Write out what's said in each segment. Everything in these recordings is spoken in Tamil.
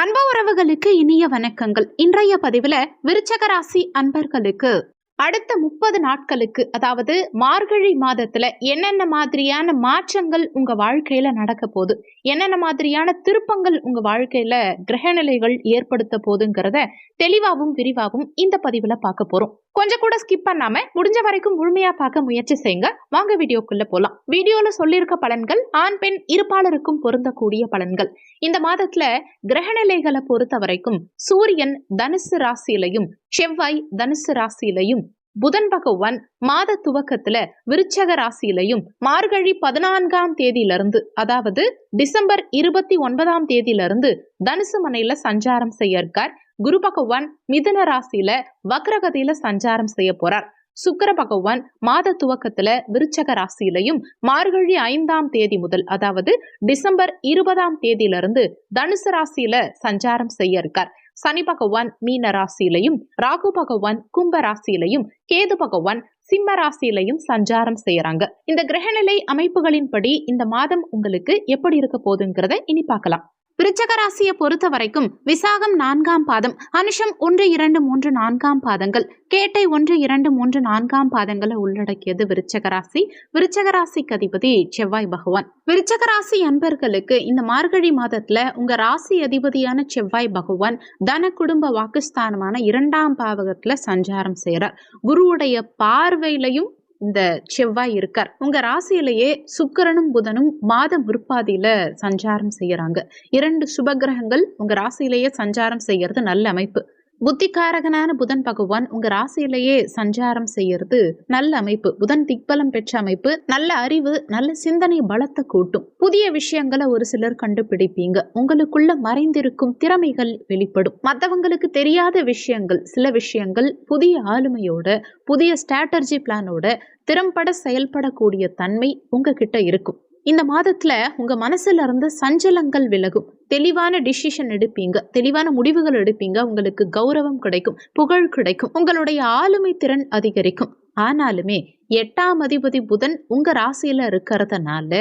அன்ப உறவுகளுக்கு இனிய வணக்கங்கள். இன்றைய பதிவுல விருச்சக ராசி அன்பர்களுக்கு அடுத்த முப்பது நாட்களுக்கு அதாவது மார்கழி மாதத்துல என்னென்ன மாதிரியான மாற்றங்கள் உங்க வாழ்க்கையில நடக்க போகுது? என்னென்ன மாதிரியான திருப்பங்கள் உங்க வாழ்க்கையில கிரகநிலைகள் ஏற்படுத்த போதுங்கிறத தெளிவாகவும் விரிவாகவும் இந்த பதிவுல பார்க்க போறோம். கொஞ்சம் கூட ஸ்கிப் பண்ணாம முடிஞ்ச வரைக்கும் முழுமையா பார்க்க முயற்சி செய்யுங்க. வாங்க வீடியோக்குள்ள போலாம். வீடியோல சொல்லியிருக்க பலன்கள் ஆண் பெண் இருப்பாளருக்கும் பொருந்தக்கூடிய பலன்கள். இந்த மாதத்துல கிரகநிலைகளை பொறுத்த வரைக்கும் சூரியன் தனுசு ராசியிலையும் செவ்வாய் தனுசு ராசியிலையும் புதன் பகவான் மாத துவக்கத்துல விருச்சக ராசியிலையும் மார்கழி பதினான்காம் தேதியிலிருந்து அதாவது டிசம்பர் இருபத்தி ஒன்பதாம் தேதியிலிருந்து தனுசு மனையில சஞ்சாரம் செய்ய இருக்கார் குரு பகவான் மிதுன ராசியில வக்ரகதியில சஞ்சாரம் செய்ய போறார். சுக்கர பகவான் மாத துவக்கத்துல விருச்சக ராசியிலையும் மார்கழி ஐந்தாம் தேதி முதல் அதாவது டிசம்பர் இருபதாம் தேதியிலிருந்து தனுசு ராசியில சஞ்சாரம் செய்ய இருக்கார் சனி பகவான் மீன ராசியிலையும் ராகு பகவான் கும்ப ராசியிலையும் கேது பகவான் சிம்ம ராசியிலையும் சஞ்சாரம் செய்யறாங்க. இந்த கிரகநிலை அமைப்புகளின்படி இந்த மாதம் உங்களுக்கு எப்படி இருக்க போகுதுங்கிறத இனி பார்க்கலாம். விருச்சக ராசியை பொறுத்த வரைக்கும் விசாகம் நான்காம் பாதம் அனுஷம் ஒன்று இரண்டு மூன்று நான்காம் பாதங்கள் கேட்டை ஒன்று இரண்டு மூன்று நான்காம் பாதங்களை உள்ளடக்கியது விருச்சக ராசி விருச்சக ராசிக்கு அதிபதி செவ்வாய் பகவான். விருச்சக ராசி அன்பர்களுக்கு இந்த மார்கழி மாதத்துல உங்க ராசி அதிபதியான செவ்வாய் பகவான் தன குடும்ப வாக்குஸ்தானமான இரண்டாம் பாவகத்துல சஞ்சாரம் செய்யறார் குருவுடைய பார்வையிலையும் இந்த செவ்வாய் இருக்கார். உங்க ராசியிலேயே சுக்கரனும் புதனும் மாத முற்பாதியில சஞ்சாரம் செய்யறாங்க. இரண்டு சுபகிரகங்கள் உங்க ராசியிலேயே சஞ்சாரம் செய்யறது நல்ல அமைப்பு. புத்திகாரகனான புதன் பகவான் உங்க ராசியிலேயே சஞ்சாரம் செய்யறது நல்ல அமைப்பு. புதன் திக்பலம் பெற்ற அமைப்பு. நல்ல அறிவு நல்ல சிந்தனை பலத்தை கூட்டும். புதிய விஷயங்களை ஒரு சிலர் கண்டுபிடிப்பீங்க. உங்களுக்குள்ள மறைந்திருக்கும் திறமைகள் வெளிப்படும். மற்றவங்களுக்கு தெரியாத விஷயங்கள் சில விஷயங்கள் புதிய ஆளுமையோட புதிய ஸ்ட்ராட்டர்ஜி பிளானோட திறம்பட செயல்படக்கூடிய தன்மை உங்ககிட்ட இருக்கும். இந்த மாதத்தில் உங்கள் மனசில் இருந்து சஞ்சலங்கள் விலகும். தெளிவான டிசிஷன் எடுப்பீங்க. தெளிவான முடிவுகள் எடுப்பீங்க. உங்களுக்கு கௌரவம் கிடைக்கும். புகழ் கிடைக்கும். உங்களுடைய ஆளுமை திறன் அதிகரிக்கும். ஆனாலுமே எட்டாம் அதிபதி புதன் உங்கள் ராசியில் இருக்கிறதுனால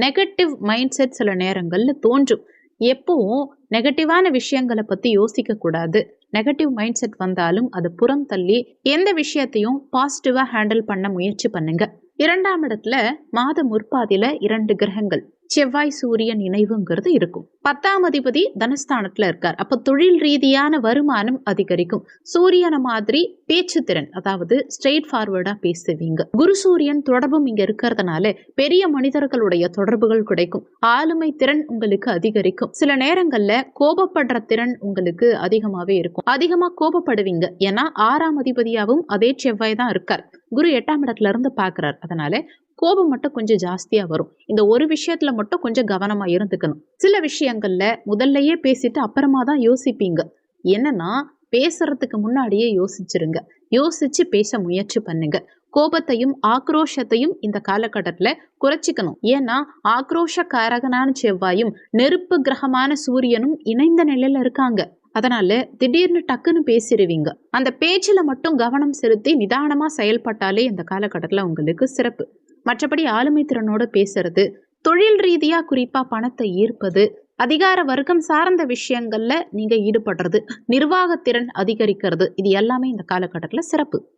நெகட்டிவ் மைண்ட் செட் சில நேரங்களில் தோன்றும். எப்பவும் நெகட்டிவான விஷயங்களை பற்றி யோசிக்கக்கூடாது நெகட்டிவ் மைண்ட் செட் வந்தாலும் அது புறம் தள்ளி எந்த விஷயத்தையும் பாசிட்டிவாக ஹேண்டில் பண்ண முயற்சி பண்ணுங்கள் இரண்டாம் இடத்துல மாத முற்பாதியில இரண்டு கிரகங்கள். செவ்வாய் சூரியன் இணைவுங்கிறது இருக்கும். பத்தாம் அதிபதி தனஸ்தானத்துல இருக்கார். அப்ப தொழில் ரீதியான வருமானம் அதிகரிக்கும். சூரியனை மாதிரி பேச்சு திறன் அதாவது ஸ்ட்ரெயிட் ஃபார்வர்டா பேசுவீங்க. குரு சூரியன் தொடர்பும் இங்க இருக்கிறதுனால பெரிய மனிதர்களுடைய தொடர்புகள் கிடைக்கும். ஆளுமை திறன் உங்களுக்கு அதிகரிக்கும். சில நேரங்கள்ல கோபப்படுற திறன் உங்களுக்கு அதிகமாவே இருக்கும். அதிகமா கோபப்படுவீங்க. ஏன்னா ஆறாம் அதிபதியாவும் அதே செவ்வாய் தான் இருக்கார். குரு எட்டாம் இடத்துல இருந்து பாக்குறார். அதனால கோபம் மட்டும் கொஞ்சம் ஜாஸ்தியா வரும். இந்த ஒரு விஷயத்துல மட்டும் கொஞ்சம் கவனமா இருந்துக்கணும். சில விஷயங்கள்ல முதல்லயே பேசிட்டு அப்புறமா தான் யோசிப்பீங்க. என்னன்னா பேசுறதுக்கு முன்னாடியே யோசிச்சிருங்க. யோசிச்சு பேச முயற்சி பண்ணுங்க. கோபத்தையும் ஆக்ரோஷத்தையும் இந்த காலகட்டத்துல குறைச்சிக்கணும். ஏன்னா ஆக்ரோஷக்காரகனான செவ்வாயும் நெருப்பு கிரகமான சூரியனும் இணைந்த நிலையில இருக்காங்க. அதனால திடீர்னு டக்குன்னு பேசிடுவீங்க அந்த பேச்சில் மட்டும் கவனம் செலுத்தி நிதானமாக செயல்பட்டாலே இந்த காலகட்டத்தில் உங்களுக்கு சிறப்பு. மற்றபடி ஆளுமை திறனோட பேசுறது தொழில் ரீதியா குறிப்பா பணத்தை ஈர்ப்பது அதிகார வர்க்கம் சார்ந்த விஷயங்கள்ல நீங்க ஈடுபடுறது நிர்வாகத்திறன் அதிகரிக்கிறது இது எல்லாமே இந்த காலகட்டத்தில் சிறப்பு.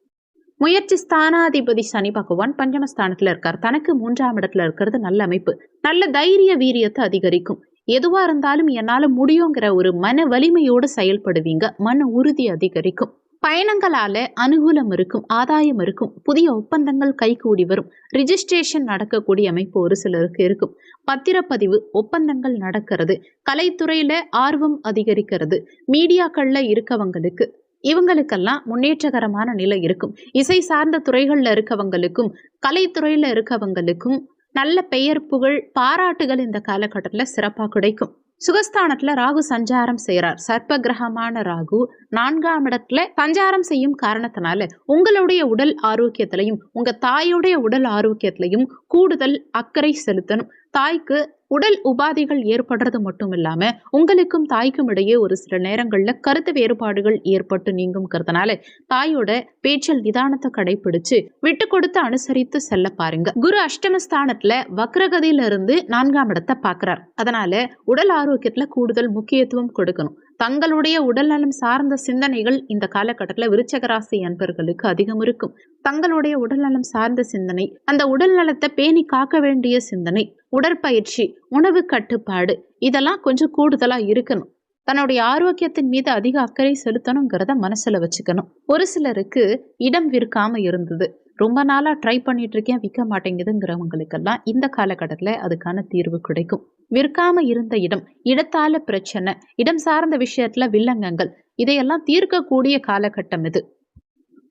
முயற்சி ஸ்தானாதிபதி சனி பகவான் பஞ்சமஸ்தானத்துல இருக்கார். தனக்கு மூன்றாம் இடத்துல இருக்கிறது நல்ல அமைப்பு. நல்ல தைரிய வீரியத்தை அதிகரிக்கும். எதுவா இருந்தாலும் என்னால முடியுங்கிற ஒரு மன வலிமையோடு செயல்படுவீங்க. மன உறுதி அதிகரிக்கும். பயணங்களால அனுகூலம் இருக்கும் ஆதாயம் இருக்கும் புதிய ஒப்பந்தங்கள் கைகூடி வரும். ரிஜிஸ்ட்ரேஷன் நடக்கக்கூடிய அமைப்பு ஒரு சிலருக்கு இருக்கும். பத்திரப்பதிவு ஒப்பந்தங்கள் நடக்கிறது. கலைத்துறையில ஆர்வம் அதிகரிக்கிறது. மீடியாக்கள்ல இருக்கவங்களுக்கு இவங்களுக்கெல்லாம் முன்னேற்றகரமான நிலை இருக்கும். இசை சார்ந்த துறைகள்ல இருக்கவங்களுக்கும் கலைத்துறையில இருக்கவங்களுக்கும் நல்ல பெயர் புகழ் பாராட்டுகள் இந்த காலகட்டத்தில் சிறப்பாக கிடைக்கும். சுகஸ்தானத்துல ராகு சஞ்சாரம் செய்கிறார் சர்ப்ப கிரகமான ராகு நான்காம் இடத்துல சஞ்சாரம் செய்யும் காரணத்தினால உங்களுடைய உடல் ஆரோக்கியத்திலையும் உங்க தாயுடைய உடல் ஆரோக்கியத்திலையும் கூடுதல் அக்கறை செலுத்தணும். தாய்க்கு உடல் உபாதைகள் ஏற்படுறது மட்டும் இல்லாம உங்களுக்கும் தாய்க்கும் இடையே ஒரு சில நேரங்கள்ல கருத்து வேறுபாடுகள் ஏற்பட்டு நீங்கும்ங்கிறதுனால தாயோட பேச்சல் நிதானத்தை கடைபிடிச்சு விட்டு கொடுத்து அனுசரித்து செல்ல பாருங்க. குரு அஷ்டமஸ்தானத்துல வக்ரகதியில இருந்து நான்காம் இடத்தை பார்க்குறார். அதனால உடல் ஆரோக்கியத்துல கூடுதல் முக்கியத்துவம் கொடுக்கணும். தங்களுடைய உடல்நலம் சார்ந்த சிந்தனைகள் இந்த காலகட்டத்தில் விருச்சகராசி அன்பர்களுக்கு அதிகம் இருக்கும். தங்களுடைய உடல்நலம் சார்ந்த சிந்தனை அந்த உடல் நலத்தை பேணி காக்க வேண்டிய சிந்தனை உடற்பயிற்சி உணவு கட்டுப்பாடு இதெல்லாம் கொஞ்சம் கூடுதலாக இருக்கணும். தன்னுடைய ஆரோக்கியத்தின் மீது அதிக அக்கறை செலுத்தணுங்கிறத மனசுல வச்சுக்கணும். ஒரு சிலருக்கு இடம் விற்காம இருந்தது. ரொம்ப நாளா ட்ரை பண்ணிட்டு இருக்கேன் விற்க மாட்டேங்குதுங்கிறவங்களுக்கெல்லாம் இந்த காலகட்டத்தில் அதுக்கான தீர்வு கிடைக்கும். விற்காம இருந்த இடம் இடத்தால பிரச்சனை இடம் சார்ந்த விஷயத்துல வில்லங்கங்கள் இதையெல்லாம் தீர்க்கக்கூடிய காலகட்டம் இது.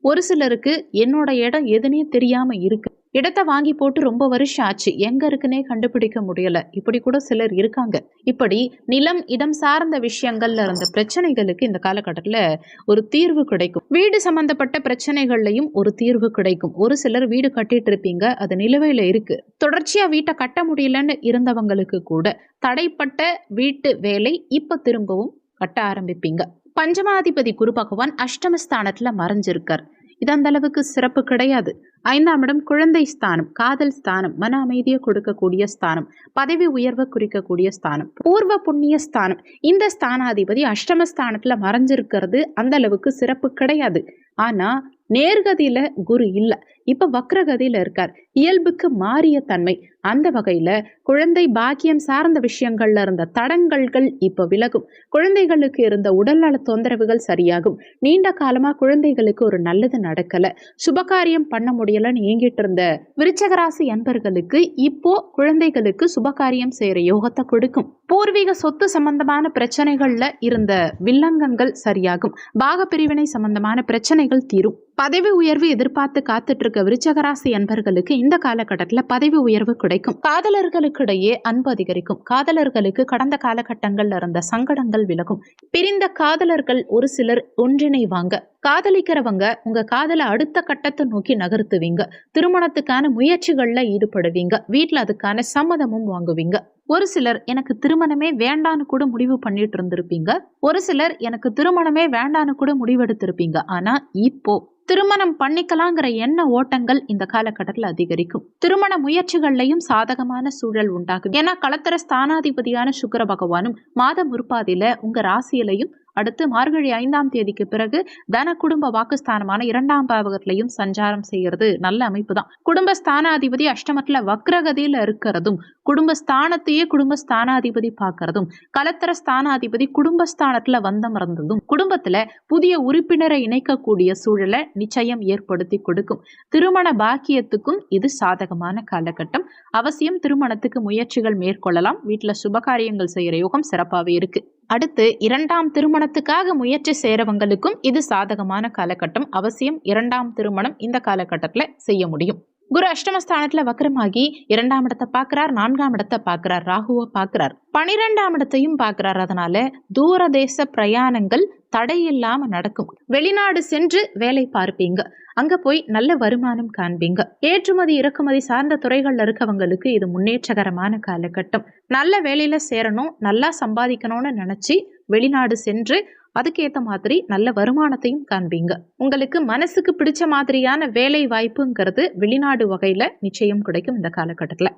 ஒரு சிலருக்கு என்னோட இடம் எதுனே தெரியாம இருக்கு. இடத்த வாங்கி போட்டு ரொம்ப வருஷம் ஆச்சு. எங்க இருக்குன்னே கண்டுபிடிக்க முடியல. இப்படி கூட சிலர் இருக்காங்க. இப்படி நிலம் இடம் சார்ந்த விஷயங்கள்ல இருந்த பிரச்சனைகளுக்கு இந்த காலகட்டத்தில் ஒரு தீர்வு கிடைக்கும். வீடு சம்பந்தப்பட்ட பிரச்சனைகள்லையும் ஒரு தீர்வு கிடைக்கும். ஒரு சிலர் வீடு கட்டிட்டு இருப்பீங்க. அது நிலுவையில இருக்கு. தொடர்ச்சியா வீட்டை கட்ட முடியலன்னு இருந்தவங்களுக்கு கூட தடைப்பட்ட வீட்டு வேலை இப்ப திரும்பவும் கட்ட ஆரம்பிப்பீங்க. பஞ்சமாதிபதி குரு பகவான் அஷ்டமஸ்தானத்துல மறைஞ்சிருக்கார். இது அந்த அளவுக்கு சிறப்பு கிடையாது. ஐந்தாம் இடம் குழந்தை ஸ்தானம் காதல் ஸ்தானம் மன அமைதியை கொடுக்கக்கூடிய ஸ்தானம் பதவி உயர்வை குறிக்கக்கூடிய ஸ்தானம் பூர்வ புண்ணிய ஸ்தானம். இந்த ஸ்தானாதிபதி அஷ்டமஸ்தானத்தில் மறைஞ்சிருக்கிறது. அந்த அளவுக்கு சிறப்பு கிடையாது. ஆனால் நேர்கதியில குரு இல்லை. இப்போ வக்ரகதியில இருக்கார். இயல்புக்கு மாறிய தன்மை. அந்த வகையில குழந்தை பாக்கியம் சார்ந்த விஷயங்கள்ல இருந்த தடங்கல்கள் இப்ப விலகும். குழந்தைகளுக்கு இருந்த உடல்நல தொந்தரவுகள் சரியாகும். நீண்ட காலமா குழந்தைகளுக்கு ஒரு நல்லது நடக்கல. சுபகாரியம் பண்ண முடியலன்னு ஏங்கிட்டு இருந்த விருச்சகராசி அன்பர்களுக்கு இப்போ குழந்தைகளுக்கு சுபகாரியம் செய்யற யோகத்தை கொடுக்கும். பூர்வீக சொத்து சம்பந்தமான பிரச்சனைகள்ல இருந்த வில்லங்கங்கள் சரியாகும். பாக பிரிவினை சம்பந்தமான பிரச்சனைகள் தீரும். பதவி உயர்வு எதிர்பார்த்து காத்துட்டு இருக்க விருச்சகராசி அன்பர்களுக்கு இந்த காலகட்டத்தில் பதவி உயர்வு கிடைக்கும். காதலர்களுக்கு இடையே அன்பு அதிகரிக்கும். காதலர்களுக்கு கடந்த காலகட்டங்கள்ல இருந்த சங்கடங்கள் விலகும். பிரிந்த காதலர்கள் ஒரு சிலர் ஒன்றிணைவாங்க. காதலிக்கிறவங்க உங்க காதலை அடுத்த கட்டத்தை நோக்கி நகர்த்துவீங்க. திருமணத்துக்கான முயற்சிகள்ல ஈடுபடுவீங்க. வீட்டுல அதுக்கான சம்மதமும் வாங்குவீங்க. ஒரு சிலர் எனக்கு திருமணமே வேண்டான்னு கூட முடிவு பண்ணிட்டு இருந்திருப்பீங்க. ஒரு சிலர் எனக்கு திருமணமே வேண்டான்னு கூட முடிவெடுத்திருப்பீங்க. ஆனா இப்போ திருமணம் பண்ணிக்கலாங்கிற எண்ண ஓட்டங்கள் இந்த காலகட்டத்தில் அதிகரிக்கும். திருமண முயற்சிகள்லையும் சாதகமான சூழல் உண்டாகும் ஏன்னா களத்திர ஸ்தானாதிபதியான சுக்கர பகவானும் மாத முற்பாதியில உங்க ராசியிலையும் அடுத்து மார்கழி ஐந்தாம் தேதிக்கு பிறகு தன குடும்ப வாக்குஸ்தானமான இரண்டாம் பாவகத்திலையும் சஞ்சாரம் செய்யறது நல்ல அமைப்பு தான் குடும்ப ஸ்தானாதிபதி அஷ்டமத்துல வக்ரகதியில இருக்கிறதும் குடும்ப ஸ்தானத்தையே குடும்ப ஸ்தானாதிபதி பார்க்கறதும் கலத்தர ஸ்தானாதிபதி குடும்பஸ்தானத்துல வந்தமர்ந்ததும் குடும்பத்துல புதிய உறுப்பினரை இணைக்கக்கூடிய சூழலை நிச்சயம் ஏற்படுத்தி கொடுக்கும். திருமண பாக்கியத்துக்கும் இது சாதகமான காலகட்டம். அவசியம் திருமணத்துக்கு முயற்சிகள் மேற்கொள்ளலாம். வீட்டுல சுபகாரியங்கள் செய்யற யோகம் சிறப்பாகவே இருக்கு. அடுத்து இரண்டாம் திருமணத்துக்காக முயற்சி செய்கிறவங்களுக்கும் இது சாதகமான காலகட்டம். அவசியம் இரண்டாம் திருமணம் இந்த காலகட்டத்தில் செய்ய முடியும். குரு அஷ்டமஸ்தானத்துல வக்கரமாகி இரண்டாம் இடத்தை பார்க்கிறார் நான்காம் இடத்தை பார்க்கிறார் ராகுவை பார்க்கிறார். பனிரெண்டாம் இடத்தையும் பார்க்கிறார். அதனால தூர தேச பிரயாணங்கள் தடையில்லாம நடக்கும். வெளிநாடு சென்று வேலை பார்ப்பீங்க. அங்க போய் நல்ல வருமானம் காண்பீங்க. ஏற்றுமதி இறக்குமதி சார்ந்த துறைகள்ல இருக்கவங்களுக்கு இது முன்னேற்றகரமான காலகட்டம். நல்ல வேலையில சேரணும் நல்லா சம்பாதிக்கணும்னு நினைச்சு வெளிநாடு சென்று அதுக்கேற்ற மாதிரி நல்ல வருமானத்தையும் காண்பீங்க. உங்களுக்கு மனசுக்கு பிடிச்ச மாதிரியான வேலை வாய்ப்புங்கிறது வெளிநாடு வகையில் நிச்சயம் கிடைக்கும் இந்த காலகட்டத்தில்.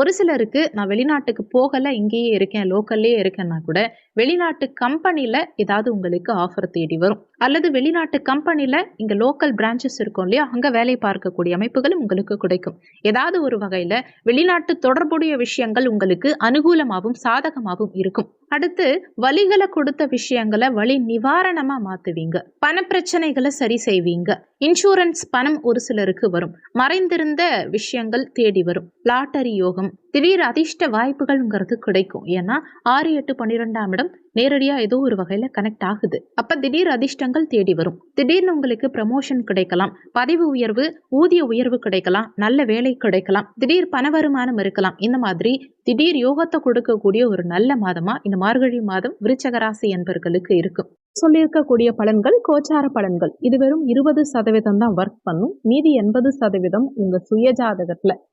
ஒரு சிலருக்கு நான் வெளிநாட்டுக்கு போகலை இங்கேயே இருக்கேன் லோக்கல்லே இருக்கேன்னா கூட வெளிநாட்டு கம்பெனியில் ஏதாவது உங்களுக்கு ஆஃபர் தேடி வரும். அல்லது வெளிநாட்டு கம்பெனியில் இங்கே லோக்கல் பிரான்ச்சஸ் இருக்கும் இல்லையா அங்கே வேலை பார்க்கக்கூடிய அமைப்புகளும் உங்களுக்கு கிடைக்கும். ஏதாவது ஒரு வகையில் வெளிநாட்டு தொடர்புடைய விஷயங்கள் உங்களுக்கு அனுகூலமாகவும் சாதகமாகவும் இருக்கும். அடுத்து வழிகளை கொடுத்த விஷயங்களை வழி நிவாரணமா மாத்துவீங்க. பண பிரச்சனைகளை சரி செய்வீங்க. இன்சூரன்ஸ் பணம் ஒரு சிலருக்கு வரும். மறைந்திருந்த விஷயங்கள் தேடி வரும். லாட்டரி யோகம் திடீர் அதிர்ஷ்ட வாய்ப்புகள்ங்கிறது கிடைக்கும். ஏன்னா ஆறு எட்டு பன்னிரெண்டாம் இடம் நேரடியா ஏதோ ஒரு வகையில கனெக்ட் ஆகுது. அப்ப திடீர் அதிர்ஷ்டங்கள் தேடி வரும். திடீர்னு உங்களுக்கு ப்ரமோஷன் கிடைக்கலாம். பதவி உயர்வு ஊதிய உயர்வு கிடைக்கலாம். நல்ல வேலை கிடைக்கலாம். திடீர் பண வருமானம் இருக்கலாம். இந்த மாதிரி திடீர் யோகத்தை கொடுக்கக்கூடிய ஒரு நல்ல மாதமா இந்த மார்கழி மாதம் விருச்சகராசி என்பவர்களுக்கு என்பர்களுக்கு இருக்கும். சொல்லியிருக்கக்கூடிய பலன்கள் கோச்சார பலன்கள். இது வெறும் இருபது சதவீதம் தான் ஒர்க் பண்ணும். மீதி எண்பது சதவீதம் உங்க சுய ஜாதகத்துல